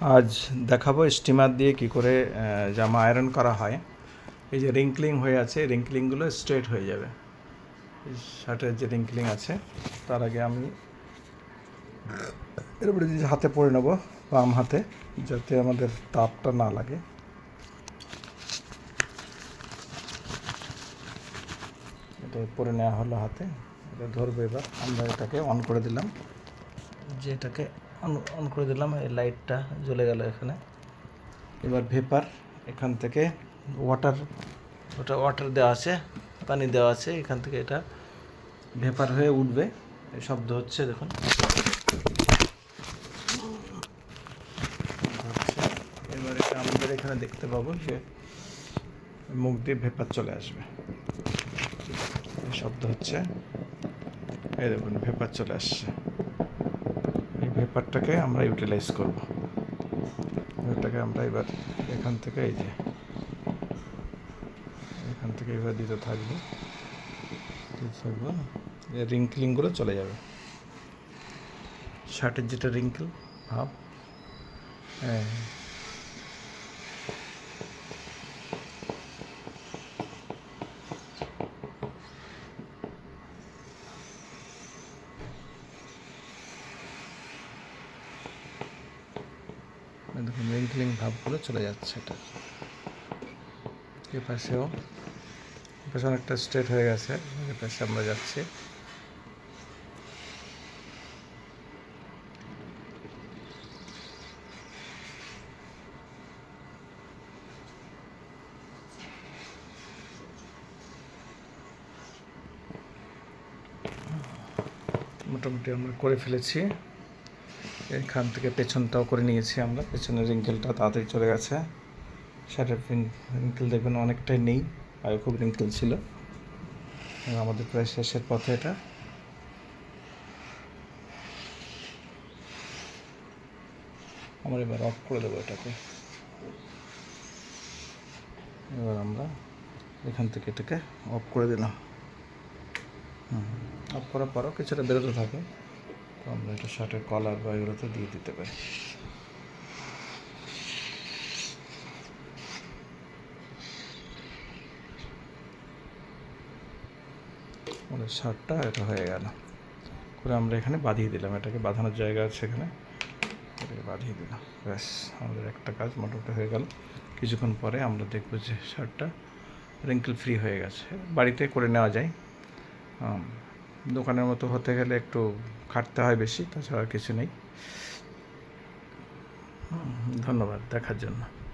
আজ দেখাবো স্টিমার দিয়ে কি করে জামা আয়রন করা হয়। এই যে রিঙ্কলিং হয়ে আছে রিঙ্কলিংগুলো স্ট্রেট হয়ে যাবে। শার্টের যে রিঙ্কলিং আছে, তার আগে আমি এর উপরে যে হাতে পরে নেব, বাম হাতে, যাতে আমাদের তাপটা না লাগে। এটা পরে নেওয়া হলো হাতে। এটা ধরবে এবার। আমরা এটাকে অন করে দিলাম। যে এটাকে অন অন করে দিলাম, এই লাইটটা জ্বলে গেল এখানে। এবার ভেপার এখান থেকে ওয়াটার ওটা ওয়াটার দেওয়া আছে, পানি দেওয়া আছে, এখান থেকে এটা ভেপার হয়ে উঠবে। এই শব্দ হচ্ছে, দেখুন। এবার এটা আমাদের এখানে দেখতে পাবো যে মুখ দিয়ে ভেপার চলে আসবে। শব্দ হচ্ছে। এই দেখুন ভেপার চলে আসছে। এই ভেপারটাকে আমরা ইউটিলাইজ করব। এটাকে আমরা এবার এখান থেকে এই যে, এখান থেকে এবার দিতে থাকব। থাকব। রিঙ্কলিংগুলো চলে যাবে। শার্টের যেটা রিঙ্কেল ভাব। হ্যাঁ। এই ভাবগুলো চলে যাচ্ছে এটা। এ পাশেও, এ পাশে অনেকটা স্ট্রেট হয়ে গেছে, এ পাশে আমরা যাচ্ছি। মোটামুটি আমরা করে ফেলেছি। এখান থেকে পেছনটাও করে নিয়েছি আমরা। পেছনের রিঙ্কেলটা তাড়াতাড়ি চলে গেছে। শার্টের রিঙ্কেল দেখবেন অনেকটাই নেই, আগে খুব রিঙ্কেল ছিল। আমাদের প্রায় শেষের পথে এটা। আমরা এবার অফ করে দেবো এটাকে। এবার আমরা এখান থেকে এটাকে অফ করে দিলাম। হুম অফ করার পরও কিছুটা বেরোতে থাকে তো আমরা এটা শার্টের কলার বা এগুলোতে দিয়ে দিতে পারি। আমাদের শার্টটা এটা হয়ে গেল। করে আমরা এখানে বাঁধিয়ে দিলাম। এটাকে বাঁধানোর জায়গা আছে এখানে। এটাকে বাঁধিয়ে দিলাম। ব্যাস, আমাদের একটা কাজ মোটামুটি হয়ে গেল। কিছুক্ষণ পরে আমরা দেখব যে শার্টটা রিঙ্কেল ফ্রি হয়ে গেছে। বাড়িতে করে নেওয়া যায়। দোকানের মতো হতে গেলে একটু খাটতে হয় বেশি তাছাড়া কিছু নেই। ধন্যবাদ দেখার জন্য।